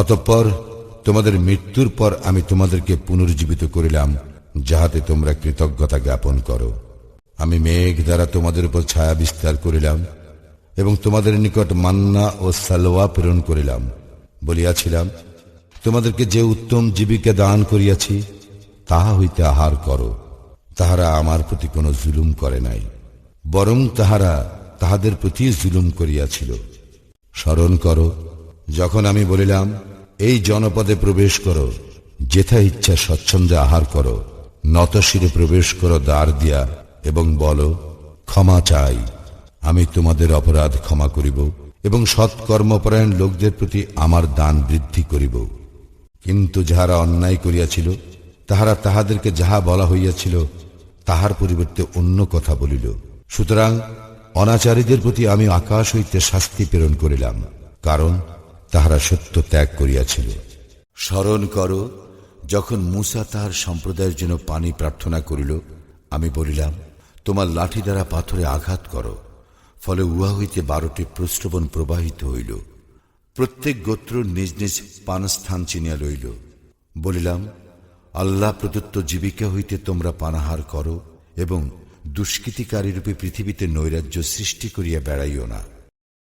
অতঃপর তোমাদের মৃত্যুর পর আমি তোমাদেরকে পুনর্জীবিত করিলাম, যাহাতে তোমরা কৃতজ্ঞতা জ্ঞাপন করো। আমি মেঘ দ্বারা তোমাদের উপর ছায়া বিস্তার করিলাম, এবং তোমাদের নিকট মান্না ও সালোয়া প্রেরণ করিলাম। বলিয়াছিলাম, তোমাদেরকে যে উত্তম জীবিকা দান করিয়াছি, তাহা হইতে আহার করো। তাহারা আমার প্রতি কোনো জুলুম করে নাই, বরং তাহারা তাহাদের প্রতি জুলুম করিয়াছিল। স্মরণ করো যখন আমি বলিলাম, এই জনপদে প্রবেশ করো, যেথা ইচ্ছা স্বচ্ছন্দে আহার করো, নতশিরে প্রবেশ করো দ্বার দিয়া এবং বলো, ক্ষমা চাই, আমি তোমাদের অপরাধ ক্ষমা করিব এবং সৎকর্মপরায়ণ লোকদের প্রতি আমার দান বৃদ্ধি করিব। কিন্তু যাহারা অন্যায় করিয়াছিল, তাহারা তাহাদেরকে যাহা বলা হইয়াছিল, তাহার পরিবর্তে অন্য কথা বলিল। সুতরাং অনাচারীদের প্রতি আমি আকাশ হইতে শাস্তি প্রেরণ করিলাম, কারণ তাহারা সত্য ত্যাগ করিয়াছিল। স্মরণ করো, যখন মূসা তাহার সম্প্রদায়ের জন্য পানি প্রার্থনা করিল, আমি বলিলাম, তোমার লাঠি দ্বারা পাথরে আঘাত করো, ফলে উহা হইতে বারোটি প্রশ্রবণ প্রবাহিত হইল। প্রত্যেক গোত্র নিজ নিজ পানস্থান চিনিয়া লইল। বলিলাম, আল্লাহ প্রদত্ত জীবিকা হইতে তোমরা পানাহার করো এবং দুষ্কৃতিকারী রূপে পৃথিবীতে নৈরাজ্য সৃষ্টি করিয়া বেড়াইও না।